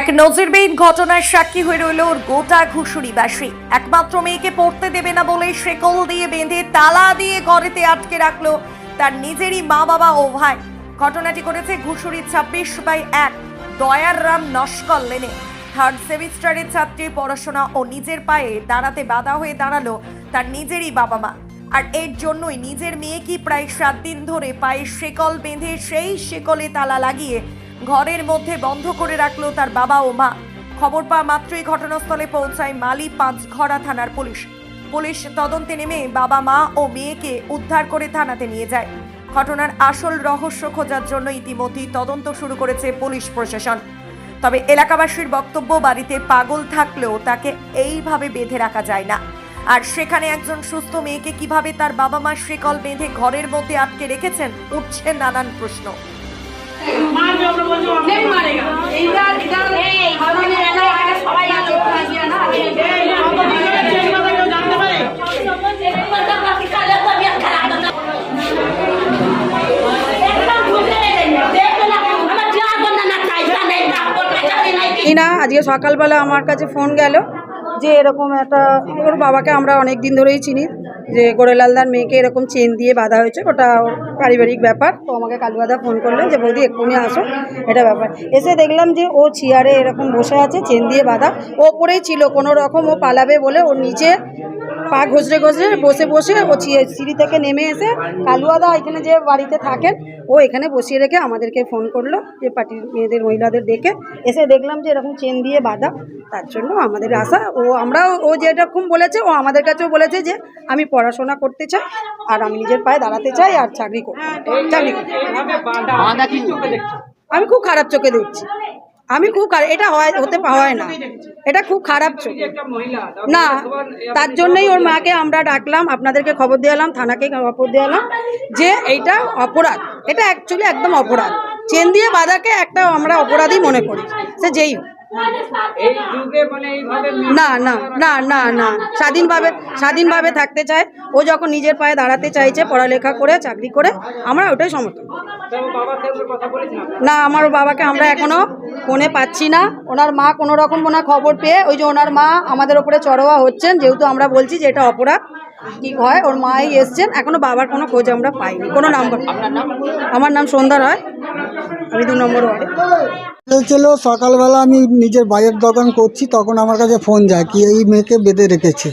এক নজিরবিহীন ঘটনার সাক্ষী হয়ে রইল ওর গোটা ঘুষুরিবাসী। একমাত্র মেয়েকে পড়তে দেবে না বলে শেকল দিয়ে বেঁধে তালা দিয়ে ঘরেতে আটকে রাখল তার নিজেরই মা বাবা ও ভাই। ঘটনাটি করেছে ঘুষুরি ছাব্বিশ বাই এক দয়ার রাম নস্কল লেনে। থার্ড সেমিস্টারের ছাত্রী পড়াশোনা ও নিজের পায়ে দাঁড়াতে বাধা হয়ে দাঁড়াল তার নিজেরই বাবা মা আর এর জন্যই নিজের মেয়েকে প্রায় সাত দিন ধরে পায়ে শেকল বেঁধে সেই শেকলে তালা লাগিয়ে ঘরের মধ্যে বন্ধ করে রাখল তার বাবা ও মা। খবর পাওয়া মাত্রই ঘটনাস্থলে পৌঁছায় মালি পাঁচঘড়া থানার পুলিশ। পুলিশ তদন্তে নেমে বাবা, মা ও মেয়েকে উদ্ধার করে থানাতে নিয়ে যায়। ঘটনার আসল রহস্য খোঁজার জন্য ইতিমধ্যেই তদন্ত শুরু করেছে পুলিশ প্রশাসন। তবে এলাকাবাসীর বক্তব্য, বাড়িতে পাগল থাকলেও তাকে এইভাবে বেঁধে রাখা যায় না। আর সেখানে একজন সুস্থ মেয়েকে কীভাবে তার বাবা মা শেকল বেঁধে ঘরের মধ্যে আটকে রেখেছেন, উঠছে নানান প্রশ্ন। ইনা আজকে সকালবেলা আমার কাছে ফোন গেল যে এরকম একটা ওর বাবাকে আমরা অনেক দিন ধরেই চিনি। যে গোরেলালদার মেয়েকে এরকম চেন দিয়ে বাঁধা হয়েছে, ওটা পারিবারিক ব্যাপার। তো আমাকে কালুয়াদা ফোন করলেন যে, বৌদি, এক্ষুনি আসো। এটা ব্যাপার। এসে দেখলাম যে, ও চেয়ারে এরকম বসে আছে, চেন দিয়ে বাঁধা। ও ওপরেই ছিল, কোনো রকম ও পালাবে বলে ও নিচে পা ঘষড়ে ঘষড়ে বসে বসে ও সিঁড়ি থেকে নেমে এসে কালুয়াদা এখানে যে বাড়িতে থাকেন, ও এখানে বসিয়ে রেখে আমাদেরকে ফোন করল, যে পার্টির মেয়েদের, মহিলাদের ডেকে। এসে দেখলাম যে, এরকম চেন দিয়ে বাঁধা। তার জন্য আমাদের আশা, ও আমরাও, ও যেরকম বলেছে, ও আমাদের কাছেও বলেছে যে, আমি পড়াশোনা করতে চাই আর আমি নিজের পায়ে দাঁড়াতে চাই আর চাকরি করতে চাকরি আমি খুব খারাপ চোখে দেখছি। আমি খুব খারাপ এটা হয় হতে হয় না। এটা খুব খারাপ চোখ। না তার জন্যই ওর মাকে আমরা ডাকলাম আপনাদেরকে খবর দেওয়ালাম থানাকে খবর দেওয়ালাম যে এইটা অপরাধ। এটা অ্যাকচুয়ালি একদম অপরাধ। চেন দিয়ে বাধাকে একটা আমরা অপরাধই মনে করি। সে যেই হোক। মানে না না না না না স্বাধীনভাবে স্বাধীনভাবে থাকতে চায়। ও যখন নিজের পায়ে দাঁড়াতে চাইছে পড়ালেখা করে চাকরি করে আমরা ওটাই সমর্থন। না? আমার বাবাকে আমরা এখনও ফোনে পাচ্ছি না। ওনার মা কোনো রকম ওনার খবর পেয়ে ওই যে ওনার মা আমাদের ওপরে চড়োয়া হচ্ছেন যেহেতু আমরা বলছি যে এটা অপরাধ। কি হয়? ওর মাই এসছেন। এখনও বাবার কোনো খোঁজ আমরা পাইনি। কোনো নাম্বার আমার নাম সন্ধ্যা রায়। আমি দু নম্বর ওয়ার্ডে। হয়েছিল সকালবেলা আমি নিজের বাইরের দোকান করছি তখন আমার কাছে ফোন যায় কি এই মেয়েকে বেঁধে রেখেছে।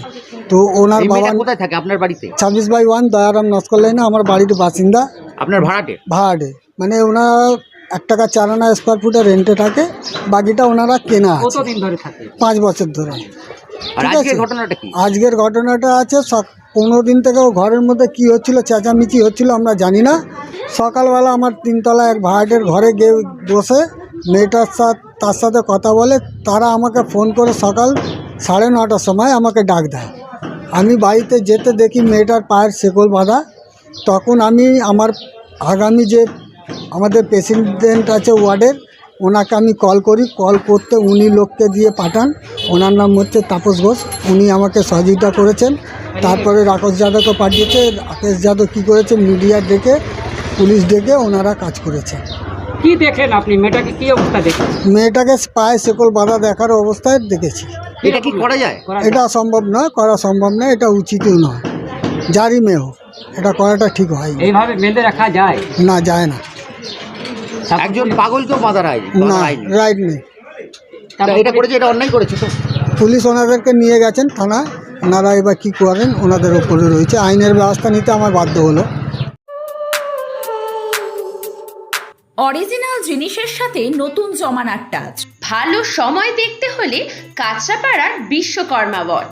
তো ওনার বাবা কোথায় থাকে? আপনার বাড়িতে? ছাব্বিশ বাই ওয়ান দয়ারাম নস্কর লাইনে আমার বাড়ির বাসিন্দা। আপনার ভাড়াটে? ভাড়াটে। মানে ওনার এক টাকা চার আনা স্কোয়ার ফুটে রেন্টে থাকে বাকিটা ওনারা কেনা আছে। কতদিন ধরে থাকে? পাঁচ বছর ধরে। আর আজকের ঘটনাটা কি? আজকের ঘটনাটা আছে পনেরো দিন থেকে ও ঘরের মধ্যে কি হচ্ছিল চেঁচামেচি হচ্ছিল আমরা জানি না। সকালবেলা আমার তিনতলা এক ভাড়াটের ঘরে গিয়ে বসে মেয়েটার সাথে তার সাথে কথা বলে তারা আমাকে ফোন করে সকাল সাড়ে নটার সময় আমাকে ডাক দেয়। আমি বাড়িতে যেতে দেখি মেয়েটার পায়ের শেকল বাঁধা। তখন আমি আমার আগামী যে আমাদের প্রেসিডেন্ট আছে ওয়ার্ডের ওনাকে আমি কল করি। কল করতে উনি লোককে দিয়ে পাঠান। ওনার নাম হচ্ছে তাপস ঘোষ। উনি আমাকে সহযোগিতা করেছেন। তারপরে রাকেশ যাদবকে পাঠিয়েছে। রাকেশ যাদব কী করেছে? মিডিয়া ডেকে পুলিশ ডেকে ওনারা কাজ করেছে। কি দেখলেন আপনি? মেয়েটাকে কি অবস্থা দেখলেন? মেয়েটাকে পায়ে শেকল বাঁধা দেখার অবস্থায় দেখেছি। এটা কি করা যায়? এটা সম্ভব নয় করা সম্ভব নয় এটা উচিতও নয়। যারই মেয়ে হোক এটা করাটা ঠিক হয় এইভাবে বেঁধে রাখা যায়? না যায় না। একজন পাগলকেও বাধা রায় না রাইট নেই এটা করেছে এটা অন্যায় করেছে তো? পুলিশ ওনাদেরকে নিয়ে গেছেন থানা ওনারা এবার কী করেন ওনাদের ওপরে রয়েছে আইনের ব্যবস্থা নিতে আমার বাধ্য হলো। অরিজিনাল জিনিসের সাথে নতুন জমানার টাচ ভালো সময় দেখতে হলে কাঁচরাপাড়ার বিশ্বকর্মা ওয়াচ